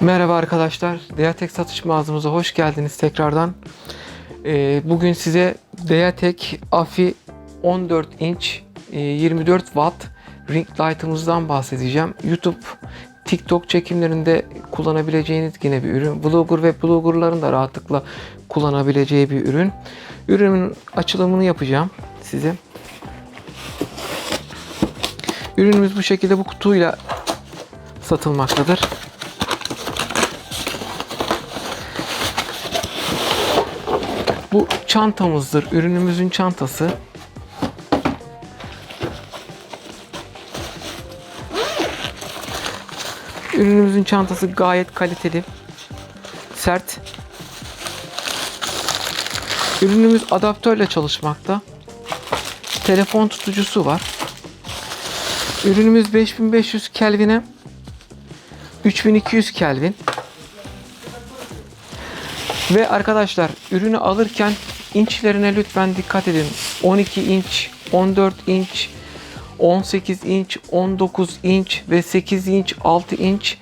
Merhaba arkadaşlar. Deatek satış mağazamıza hoş geldiniz tekrardan. Ee, bugün size Deatek AFI 14 inç e, 24 watt ring light'ımızdan bahsedeceğim. YouTube, TikTok çekimlerinde kullanabileceğiniz yine bir ürün. Vlogger ve bloggerların da rahatlıkla kullanabileceği bir ürün. Ürünün açılımını yapacağım size. Ürünümüz bu şekilde bu kutuyla satılmaktadır. Bu çantamızdır. Ürünümüzün çantası. Ürünümüzün çantası gayet kaliteli. Sert. Ürünümüz adaptörle çalışmakta. Telefon tutucusu var. Ürünümüz 5500 Kelvin'e 3200 Kelvin. Ve arkadaşlar ürünü alırken inçlerine lütfen dikkat edin. 12 inç, 14 inç, 18 inç, 19 inç ve 8 inç, 6 inç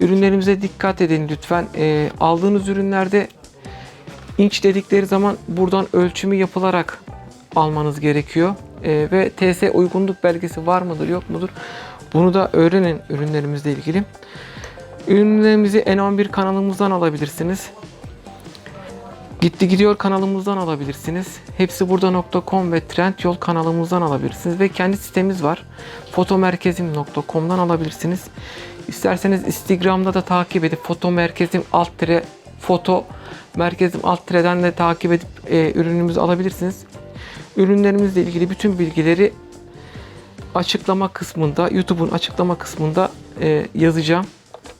ürünlerimize dikkat edin lütfen. Ee, aldığınız ürünlerde inç dedikleri zaman buradan ölçümü yapılarak almanız gerekiyor. Ee, ve TS uygunluk belgesi var mıdır yok mudur? Bunu da öğrenin ürünlerimizle ilgili. Ürünlerimizi N11 kanalımızdan alabilirsiniz. Gitti Gidiyor kanalımızdan alabilirsiniz. Hepsi burada.com ve Trendyol kanalımızdan alabilirsiniz. Ve kendi sitemiz var. Fotomerkezim.com'dan alabilirsiniz. İsterseniz Instagram'da da takip edip fotomerkezim alt tire foto merkezim alt tireden de takip edip e, ürünümüzü alabilirsiniz. Ürünlerimizle ilgili bütün bilgileri açıklama kısmında, YouTube'un açıklama kısmında e, yazacağım.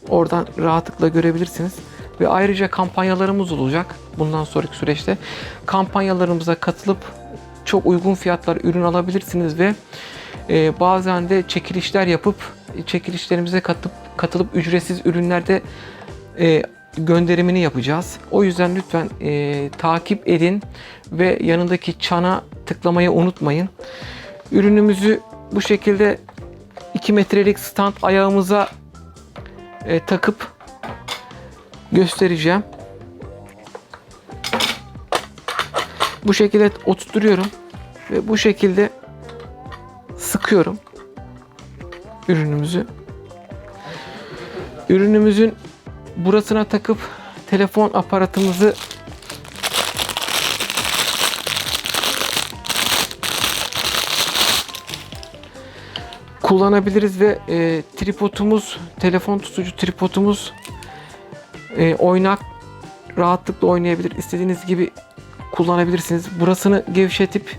Oradan rahatlıkla görebilirsiniz. Ve ayrıca kampanyalarımız olacak bundan sonraki süreçte. Kampanyalarımıza katılıp çok uygun fiyatlar ürün alabilirsiniz ve e, bazen de çekilişler yapıp çekilişlerimize katıp katılıp ücretsiz ürünlerde e, gönderimini yapacağız. O yüzden lütfen e, takip edin ve yanındaki çana tıklamayı unutmayın. Ürünümüzü bu şekilde 2 metrelik stand ayağımıza e, takıp göstereceğim. Bu şekilde oturtuyorum ve bu şekilde sıkıyorum ürünümüzü. Ürünümüzün burasına takıp telefon aparatımızı kullanabiliriz ve e, tripodumuz, telefon tutucu tripodumuz e, oynak rahatlıkla oynayabilir. İstediğiniz gibi kullanabilirsiniz. Burasını gevşetip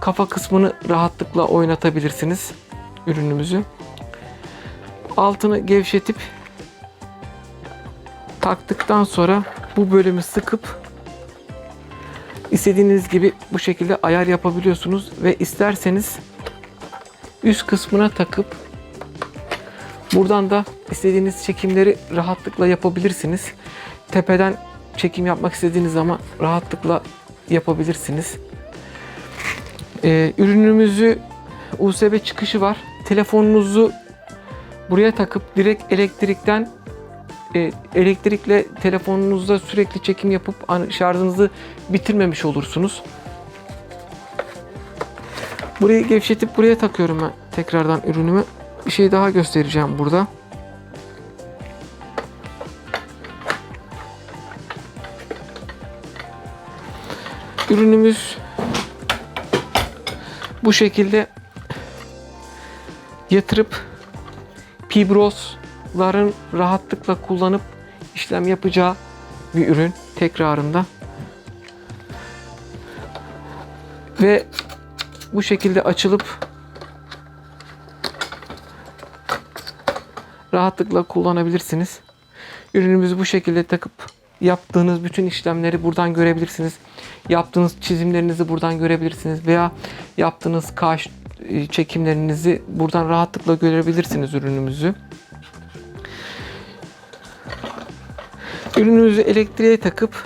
kafa kısmını rahatlıkla oynatabilirsiniz ürünümüzü. Altını gevşetip taktıktan sonra bu bölümü sıkıp istediğiniz gibi bu şekilde ayar yapabiliyorsunuz ve isterseniz üst kısmına takıp buradan da istediğiniz çekimleri rahatlıkla yapabilirsiniz. Tepeden çekim yapmak istediğiniz zaman rahatlıkla yapabilirsiniz. Ee, ürünümüzü USB çıkışı var. Telefonunuzu buraya takıp direkt elektrikten e, elektrikle telefonunuzda sürekli çekim yapıp şarjınızı bitirmemiş olursunuz. Burayı gevşetip buraya takıyorum ben tekrardan ürünümü. Bir şey daha göstereceğim burada. Ürünümüz bu şekilde yatırıp Pibros'ların rahatlıkla kullanıp işlem yapacağı bir ürün tekrarında. Ve bu şekilde açılıp rahatlıkla kullanabilirsiniz. Ürünümüzü bu şekilde takıp yaptığınız bütün işlemleri buradan görebilirsiniz. Yaptığınız çizimlerinizi buradan görebilirsiniz veya yaptığınız kaş e, çekimlerinizi buradan rahatlıkla görebilirsiniz ürünümüzü. Ürünümüzü elektriğe takıp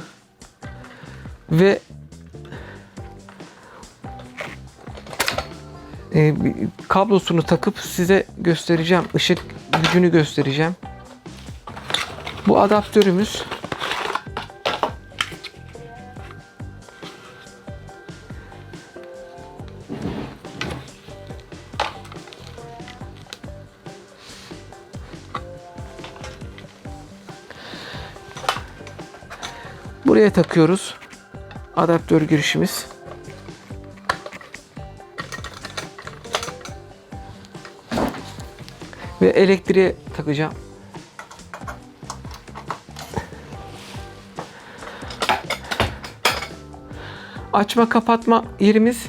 ve e, kablosunu takıp size göstereceğim. Işık gücünü göstereceğim. Bu adaptörümüz Buraya takıyoruz. Adaptör girişimiz. Ve elektriğe takacağım. Açma kapatma yerimiz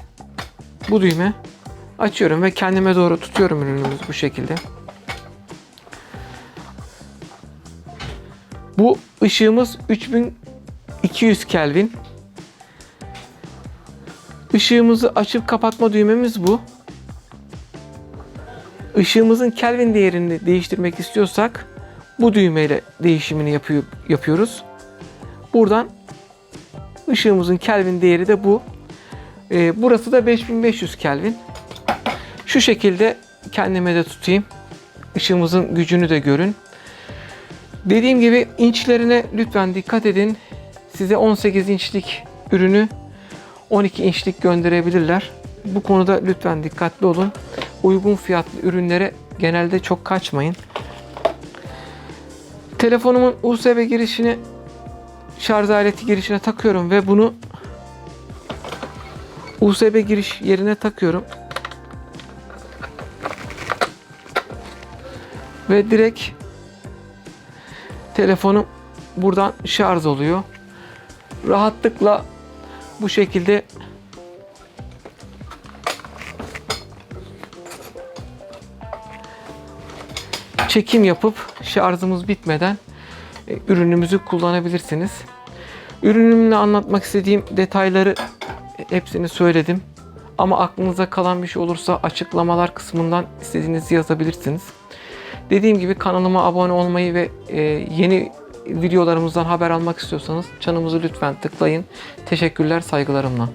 bu düğme. Açıyorum ve kendime doğru tutuyorum ürünümüzü bu şekilde. Bu ışığımız 3200 Kelvin. Işığımızı açıp kapatma düğmemiz bu. Işığımızın Kelvin değerini değiştirmek istiyorsak bu düğmeyle değişimini yapıyor, yapıyoruz. Buradan ışığımızın Kelvin değeri de bu. Ee, burası da 5500 Kelvin. Şu şekilde kendime de tutayım. Işığımızın gücünü de görün. Dediğim gibi inçlerine lütfen dikkat edin. Size 18 inçlik ürünü 12 inçlik gönderebilirler. Bu konuda lütfen dikkatli olun. Uygun fiyatlı ürünlere genelde çok kaçmayın. Telefonumun USB girişini şarj aleti girişine takıyorum ve bunu USB giriş yerine takıyorum. Ve direkt telefonum buradan şarj oluyor. Rahatlıkla bu şekilde çekim yapıp şarjımız bitmeden e, ürünümüzü kullanabilirsiniz. Ürünümle anlatmak istediğim detayları hepsini söyledim. Ama aklınıza kalan bir şey olursa açıklamalar kısmından istediğinizi yazabilirsiniz. Dediğim gibi kanalıma abone olmayı ve e, yeni videolarımızdan haber almak istiyorsanız çanımızı lütfen tıklayın. Teşekkürler saygılarımla.